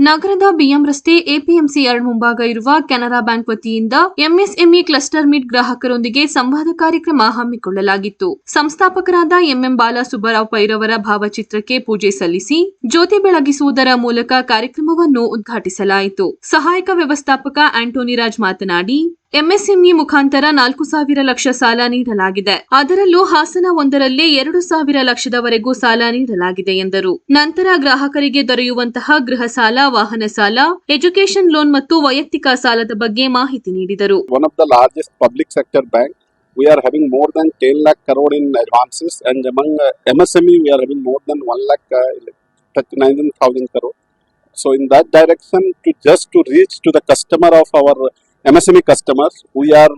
ನಗರದ ಬಿಎಂ ರಸ್ತೆ ಎಪಿಎಂಸಿ ಎರಡು ಮುಂಭಾಗ ಇರುವ ಕೆನರಾ ಬ್ಯಾಂಕ್ ವತಿಯಿಂದ ಎಂಎಸ್ಎಂಇ ಕ್ಲಸ್ಟರ್ ಮೀಟ್ ಗ್ರಾಹಕರೊಂದಿಗೆ ಸಂವಾದ ಕಾರ್ಯಕ್ರಮ ಹಮ್ಮಿಕೊಳ್ಳಲಾಗಿತ್ತು. ಸಂಸ್ಥಾಪಕರಾದ ಎಂಎಂ ಬಾಲಸುಬ್ಬರಾವ್ ಪೈರವರ ಭಾವಚಿತ್ರಕ್ಕೆ ಪೂಜೆ ಸಲ್ಲಿಸಿ ಜ್ಯೋತಿ ಬೆಳಗಿಸುವುದರ ಮೂಲಕ ಕಾರ್ಯಕ್ರಮವನ್ನು ಉದ್ಘಾಟಿಸಲಾಯಿತು. ಸಹಾಯಕ ವ್ಯವಸ್ಥಾಪಕ ಆಂಟೋನಿ ರಾಜ್ ಮಾತನಾಡಿ ಎಂಎಸ್ಎಂಇ ಮುಖಾಂತರ ನಾಲ್ಕು ಸಾವಿರ ಲಕ್ಷ ಸಾಲ ನೀಡಲಾಗಿದೆ. ಅದರಲ್ಲೂ ಹಾಸನ ಒಂದರಲ್ಲಿ ಎರಡು ಸಾವಿರ ಲಕ್ಷದವರೆಗೂ ಸಾಲ ನೀಡಲಾಗಿದೆ ಎಂದರು. ನಂತರ ಗ್ರಾಹಕರಿಗೆ ದೊರೆಯುವಂತಹ ಗೃಹ ಸಾಲ ವಾಹನ ಸಾಲ ಎಜುಕೇಷನ್ ಲೋನ್ ಮತ್ತು ವೈಯಕ್ತಿಕ ಸಾಲದ ಬಗ್ಗೆ ಮಾಹಿತಿ ನೀಡಿದರು. One of the largest public sector bank We are having more than 10 lakh crore in advances, and among uh, MSME, we are having more than 1 lakh uh, 39,000 crore. So, in that direction, to just to reach to the customer of our MSME customers, we are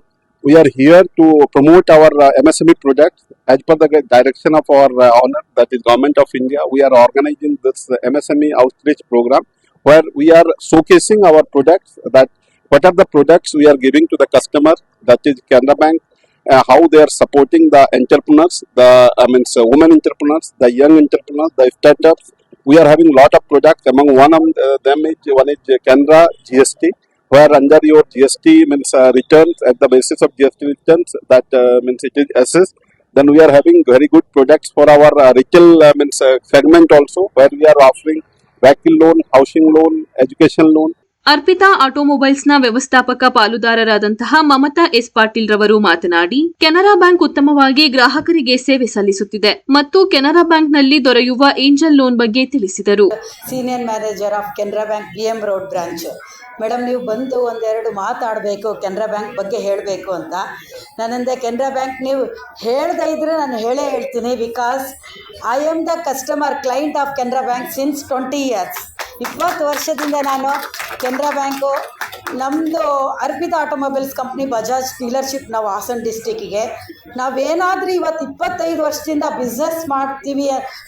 we are here to promote our uh, MSME products as per the direction of our uh, honor, that is Government of India. We are organizing this uh, MSME outreach program where we are showcasing our products that what are the products we are giving to the customer that is Canada Bank uh, how they are supporting the entrepreneurs the I mean so women entrepreneurs the young entrepreneurs the startups we are having a lot of products among one of uh, them is one is Canada GST where under your GST means uh, returns at the basis of GST returns that uh, means it is assessed then we are having very good products for our uh, retail uh, means uh, segment also where we are offering vehicle loan housing loan education loan Arpita ಆಟೋಮೊಬೈಲ್ಸ್ನ ವ್ಯವಸ್ಥಾಪಕ ಪಾಲುದಾರರಾದಂತಹ Mamata S Patil ರವರು ಮಾತನಾಡಿ Canara bank ಉತ್ತಮವಾಗಿ ಗ್ರಾಹಕರಿಗೆ ಸೇವೆ ಸಲ್ಲಿಸುತ್ತಿದೆ ಮತ್ತು ಕೆನರಾ ಬ್ಯಾಂಕ್ನಲ್ಲಿ ದೊರೆಯುವ ಏಂಜಲ್ ಲೋನ್ ಬಗ್ಗೆ ತಿಳಿಸಿದರು senior manager of Canara bank BM road branch madam, ನೀವು ಬಂದು ಒಂದೆರಡು ಮಾತಾಡಬೇಕು, ಕೆನರಾ ಬ್ಯಾಂಕ್ ಬಗ್ಗೆ ಹೇಳಬೇಕು ಅಂತ. ನಾನಂದೆ, ಕೆನರಾ ಬ್ಯಾಂಕ್ ನೀವು ಹೇಳದೇ ಇದ್ದರೆ ನಾನು ಹೇಳೇ ಹೇಳ್ತೀನಿ because I am the customer client of Canara bank since twenty years ಇಪ್ಪತ್ತು ವರ್ಷದಿಂದ ನಾನು ಕೆನರಾ ಬ್ಯಾಂಕು ನಮ್ಮದು Arpita automobiles company Bajaj dealership ನಾವು ಹಾಸನ ಡಿಸ್ಟಿಕ್ಕಿಗೆ ನಾವೇನಾದರೂ ಇವತ್ತು ಇಪ್ಪತ್ತೈದು ವರ್ಷದಿಂದ ಬಿಸ್ನೆಸ್ ಮಾಡ್ತೀವಿ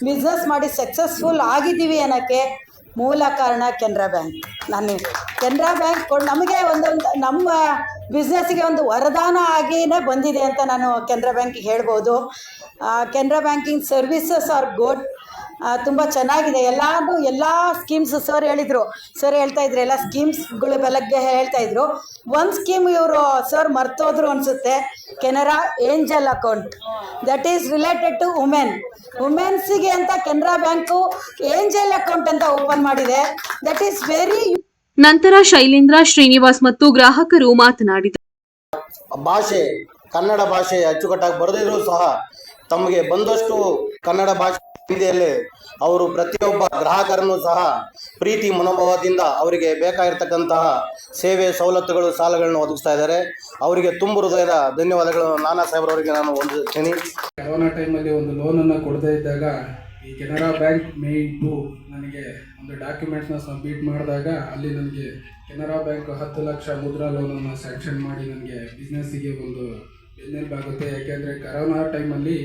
ಬಿಸ್ನೆಸ್ ಮಾಡಿ ಸಕ್ಸಸ್ಫುಲ್ ಆಗಿದ್ದೀವಿ ಅನ್ನೋಕ್ಕೆ ಮೂಲ ಕಾರಣ ಕೆನರಾ ಬ್ಯಾಂಕ್. ನಾನು ಕೆನರಾ ಬ್ಯಾಂಕ್ ಕೊಡ್ ನಮಗೆ ಒಂದೊಂದು ನಮ್ಮ ಬಿಸ್ನೆಸ್ಸಿಗೆ ಒಂದು ವರದಾನ ಆಗಿನೇ ಬಂದಿದೆ ಅಂತ ನಾನು ಕೆನರಾ ಬ್ಯಾಂಕಿಗೆ ಹೇಳ್ಬೋದು. Canara banking services are good ತುಂಬ ಚೆನ್ನಾಗಿದೆ. ಎಲ್ಲಾನು ಎಲ್ಲ ಸ್ಕೀಮ್ಸ್ ಸರ್ ಹೇಳಿದರು. ಸರ್ ಹೇಳ್ತಾ ಇದ್ರು ಎಲ್ಲ ಸ್ಕೀಮ್ಸ್ಗಳ ಬೆಳಗ್ಗೆ ಹೇಳ್ತಾ ಇದ್ರು. ಒಂದು ಸ್ಕೀಮ್ ಇವರು ಸರ್ ಮರ್ತೋದ್ರು ಅನ್ಸುತ್ತೆ. Canara angel account. That is related to women ವುಮೆನ್ಸಿಗೆ ಅಂತ ಕೆನರಾ ಬ್ಯಾಂಕು ಏಂಜಲ್ ಅಕೌಂಟ್ ಅಂತ ಓಪನ್ ಮಾಡಿದೆ. ದಟ್ ಈಸ್ ವೆರಿ ನಂತರ ಶೈಲೇಂದ್ರ ಶ್ರೀನಿವಾಸ್ ಮತ್ತು ಗ್ರಾಹಕರು ಮಾತನಾಡಿದರು ಭಾಷೆ ಕನ್ನಡ ಭಾಷೆ ಅಚ್ಚುಕಟ್ಟಾಗಿ ಬರೆದಿದ್ರು ಸಹ ತಮಗೆ ಬಂದಷ್ಟು ಕನ್ನಡ ಭಾಷೆ ಹಿಂದಿಯಲ್ಲಿ ಅವರು ಪ್ರತಿಯೊಬ್ಬ ಗ್ರಾಹಕರನ್ನು ಸಹ ಪ್ರೀತಿ ಮನೋಭಾವದಿಂದ ಅವರಿಗೆ ಬೇಕಾಗಿರ್ತಕ್ಕಂತಹ ಸೇವೆ ಸವಲತ್ತುಗಳು ಸಾಲಗಳನ್ನು ಒದಗಿಸ್ತಾ ಇದ್ದಾರೆ. ಅವರಿಗೆ ತುಂಬ ಹೃದಯದ ಧನ್ಯವಾದಗಳು. ನಾನಾ ಸಾಹೇಬ್ರವರಿಗೆ ನಾನು ಹೊಂದಿರ್ತೀನಿ ಕೊರೋನಾ ಟೈಮಲ್ಲಿ ಒಂದು ಲೋನನ್ನು ಕೊಡದೇ ಇದ್ದಾಗ ಈ ಕೆನರಾ ಬ್ಯಾಂಕ್ ಮೇ ಟು ನನಗೆ ಒಂದು ಡಾಕ್ಯುಮೆಂಟ್ಸ್ನ ಸಬ್ಮಿಟ್ ಮಾಡಿದಾಗ ಅಲ್ಲಿ ನನಗೆ ಕೆನರಾ ಬ್ಯಾಂಕ್ ಹತ್ತು ಲಕ್ಷ ಮುದ್ರಾ ಲೋನನ್ನು ಸ್ಯಾಂಕ್ಷನ್ ಮಾಡಿ ನನಗೆ ಬಿಸ್ನೆಸ್ಸಿಗೆ ಒಂದು ಬೆನ್ನೆಲುಬಾಗುತ್ತೆ. ಯಾಕೆಂದರೆ ಕರೋನಾ ಟೈಮಲ್ಲಿ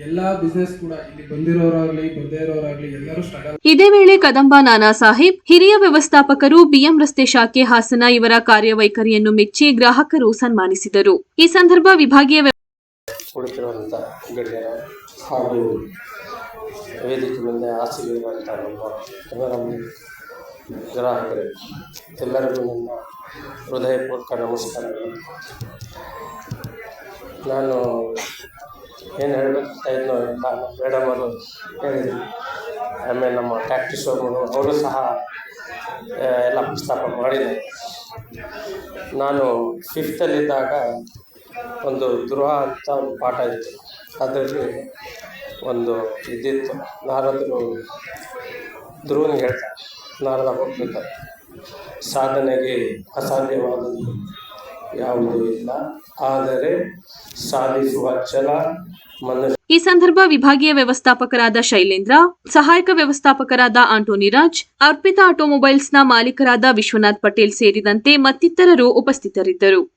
ಎಲ್ಲ ಬಿಸ್ನೆಸ್ ಕೂಡ ಇಲ್ಲಿ ಬಂದಿರೋರಾಗಲಿ ಬರದೇ ಇರೋರಾಗಲಿ ಎಲ್ಲರೂ ಸ್ಟ್ರಗಲ್ ಇದೇ ವೇಳೆ ಕದಂಬ ನಾನಾ ಸಾಹೇಬ್ ಹಿರಿಯ ವ್ಯವಸ್ಥಾಪಕರು ಬಿಎಂ ರಸ್ತೆ ಶಾಖೆ ಹಾಸನ ಇವರ ಕಾರ್ಯವೈಖರಿಯನ್ನು ಮೆಚ್ಚಿ ಗ್ರಾಹಕರು ಸನ್ಮಾನಿಸಿದರು. ಈ ಸಂದರ್ಭ ವಿಭಾಗೀಯ ವ್ಯ- ಕುಳಿತಿರುವಂಥ ಗಣ್ಯರ ಹಾಗೂ ವೇದಿಕೆ ಮುಂದೆ ಹಾಸಿಗೆರುವಂಥ ನಮ್ಮ ಕೆನರಾ ಗ್ರಾಹಕರೇ ಎಲ್ಲರಿಗೂ ನನ್ನ ಹೃದಯಪೂರ್ವಕ ನಮಸ್ಕಾರಗಳು. ನಾನು ಏನು ಹೇಳಬೇಕಂತ ಇದ್ನೋ ನಾನು ಮೇಡಮ್ ಅವರು ಹೇಳಿದ್ರು ಆಮೇಲೆ ನಮ್ಮ ಪ್ರಾಕ್ಟೀಸ್ ಅವರು ಅವರು ಸಹ ಎಲ್ಲ ಪ್ರಸ್ತಾಪ ಮಾಡಿದೆ ನಾನು ಫಿಫ್ತಲ್ಲಿದ್ದಾಗ ಒಂದು ಧ್ರುವ ಅಂತ ಒಂದು ಪಾಠ ಇತ್ತು. ಅದರಲ್ಲಿ ಒಂದು ಇದಿತ್ತು. ನಾರದರು ಧ್ರುವನಿಗೆ ಹೇಳ್ತಾರೆ. ನಾರದ ಹೋಗ್ಬೇಕಾದ್ರೆ ಸಾಧನೆಗೆ ಅಸಾಧ್ಯವಾದದ್ದು ಯಾವುದೂ ಇಲ್ಲ. ಆದರೆ ಸಾಧಿಸುವ ಛಲ ಮನಸ್ಸು ಈ ಸಂದರ್ಭ ವಿಭಾಗೀಯ ವ್ಯವಸ್ಥಾಪಕರಾದ ಶೈಲೇಂದ್ರ, ಸಹಾಯಕ ವ್ಯವಸ್ಥಾಪಕರಾದ ಆಂಟೋನಿ ರಾಜ್, ಅರ್ಪಿತಾ ಆಟೋಮೊಬೈಲ್ಸ್ನ ಮಾಲೀಕರಾದ ವಿಶ್ವನಾಥ್ ಪಟೇಲ್ ಸೇರಿದಂತೆ ಮತ್ತಿತರರು ಉಪಸ್ಥಿತರಿದ್ದರು.